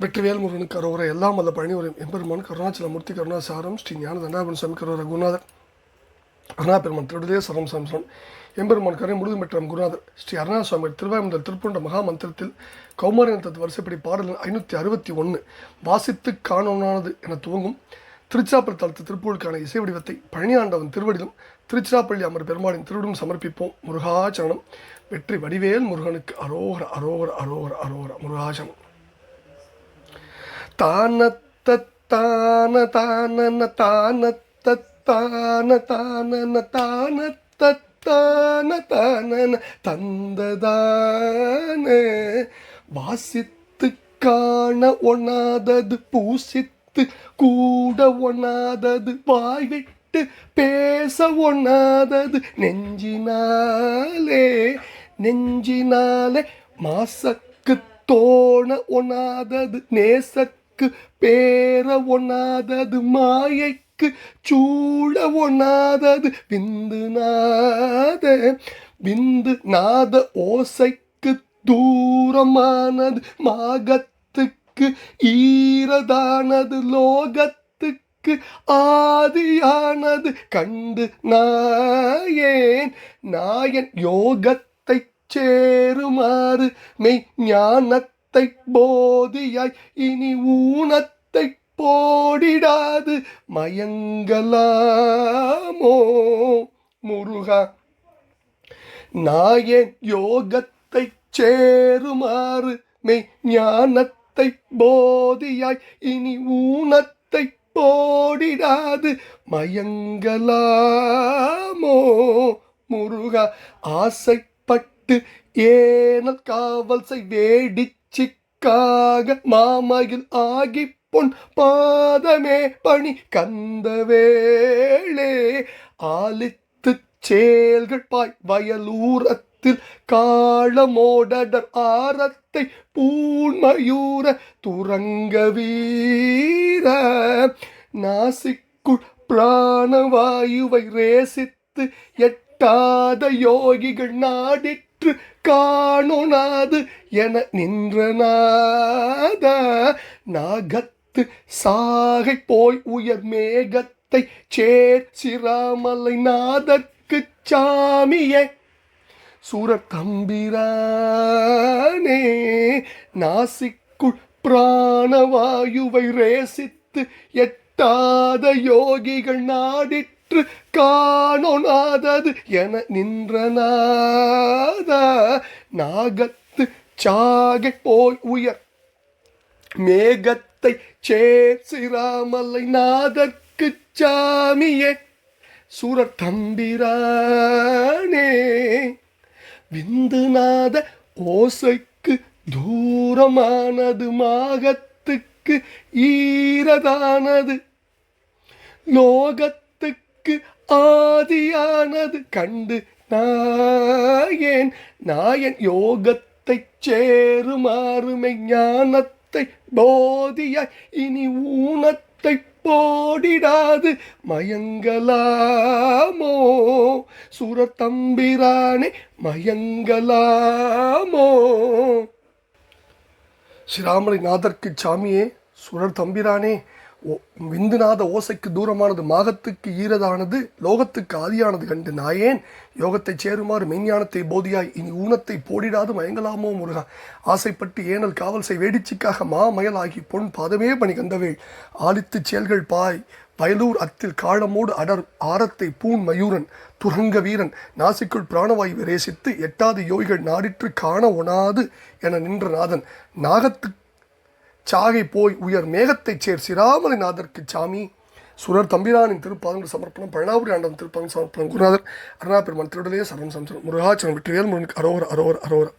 வெற்றிவேல் முருகனுக்கு அரோர எல்லாம் அல்ல பழனி எம்பெருமான் கருணாச்சலமூர்த்தி கருணாசாரம் ஸ்ரீ ஞான தண்டாபன் சுவாமி கரோர குருநாதர் அருணாபெருமான் திருடலே சரம் சம்சன் எம்பெருமான் கரை முழுதும் பெற்ற குருநாதர் ஸ்ரீ அருணா சுவாமி திருவாயுந்தல் திருப்பூண்ட மகா மந்திரத்தில் கௌமாரினத்தது வரிசைப்படி பாடல் ஐநூற்றி அறுபத்தி ஒன்று வாசித்து காணோனானது என துவங்கும் திருச்சிராப்பள்ளி தளத்து திருப்பூருக்கான இசை வடிவத்தை பழனியாண்டவன் திருவடிலும் திருச்சிராப்பள்ளி அமர் பெருமாளின் திருவிடும் சமர்ப்பிப்போம். முருகாச்சரணம் வெற்றி வடிவேல் முருகனுக்கு அரோகர அரோகர அரோகர அரோகர முருகாச்சரணம் தானத்தான தானன தானத்தான தானன தானத்தான தானன தந்ததான. வாசித்து காண ஒண்ணாதது பூசித்து கூட ஒண்ணாதது வாய்விட்டு பேச ஒண்ணாதது நெஞ்சினாலே நெஞ்சினாலே மாசக்கு தோண ஒண்ணாதது மாயைக்கு பேர ஒண்ணாதது மாயைக்கு சூழ ஒண்ணாதது விந்து நாத விந்து நாத ஓசைக்கு தூரமானது மாகத்துக்கு ஈரதானது லோகத்துக்கு ஆதியானது கண்டு நாயேன். நாயன் யோகத்தை சேருமாறு மெய் ஞானத்தை போதியாய். இனி ஊனத்தை போடிடாது. மயங்கலாமோ? முருகா நாயன் யோகத்தை சேருமாறு? மெய் ஞானத்தை போதியாய். இனி ஊனத்தை போடிடாது. மயங்கலாமோ? முருகா ஆசைப்பட்டு ஏனல் காவல் செய். வேடி வேடிச்சிக்காக மாமையில் ஆகி பொன் பாதமே பணி கந்தவேளே ஆலித்து செயல்கள் பாய் வயலூரத்தில் காளமோடர் ஆரத்தை பூண்மயூர துரங்க வீர. நாசிக்குள் பிராணவாயுவை ரேசித்து எட்டாத யோகிகள் நாடிற்று காணுனாது என நின்றனாத நாகத்து சாகை போய் உயர் மேகத்தை சேர் சிராமலை நாதற்கு சாமியே. சூரத் தம்பிரானே நாசிக்குள் பிராணவாயுவை ரேசித்து எட்டாத யோகிகள் நாடிற்று காணோனாதது என நின்றனா நாகத்து சாகை போய் உயர். மேகத்தை சேர் சிராமலை நாதற்கு சாமியே சூரர் தம்பிரானே. விந்துநாத ஓசைக்கு தூரமானது மாகத்துக்கு ஈரதானது. லோகத்துக்கு ஆதியானது கண்டு நாயேன் நாயன் யோகத்தை சேருமாறுமை ஞானத்தை போதியாய் இனி ஊனத்தை போடிடாது மயங்கலாமோ? சுரத்தம்பிரானே மயங்கலாமோ? ஸ்ரீராமலை நாதற்கு சாமியே சுரர் தம்பிரானே விந்துநாத ஓசைக்கு தூரமானது மாகத்துக்கு ஈரதானது லோகத்துக்கு ஆதியானது கண்டு நாயேன். யோகத்தைச் சேருமாறு மெய்ஞானத்தை போதியாய் இனி ஊனத்தை போடிடாது மயங்கலாமோ முருகா. ஆசைப்பட்டு ஏனல் காவல் செய் வேடிச்சிக்காக மாமயலாகி பொன் பாதமே பணி கந்தவேள். ஆலித்து செயல்கள் பாய் வயலூர் அத்தில் காலமோடு அடர் ஆரத்தை பூண் மயூரன் துரங்க வீரன் நாசிக்குள் பிராணவாயு விரேசித்து எட்டாது யோகிகள் நாடிற்று காண ஒணாது என நின்ற நாதன். நாகத்துக்கு சாகை போய் உயர் மேகத்தைச் சேர் சிராமலை சாமி. சுரர் தம்பிரானின் திருப்பாதங்கள் சமர்ப்பணம் பழனாபுரி ஆண்டவன் திருப்பாதங்கள் சமர்ப்பணம் குருநாதர் அருணா பெருமான் திருடலே சரணம் சம்சரம் முருகாச்சரம் வெற்றிவேல் முருகனுக்கு அரோவர் அரோவர் அரோவர்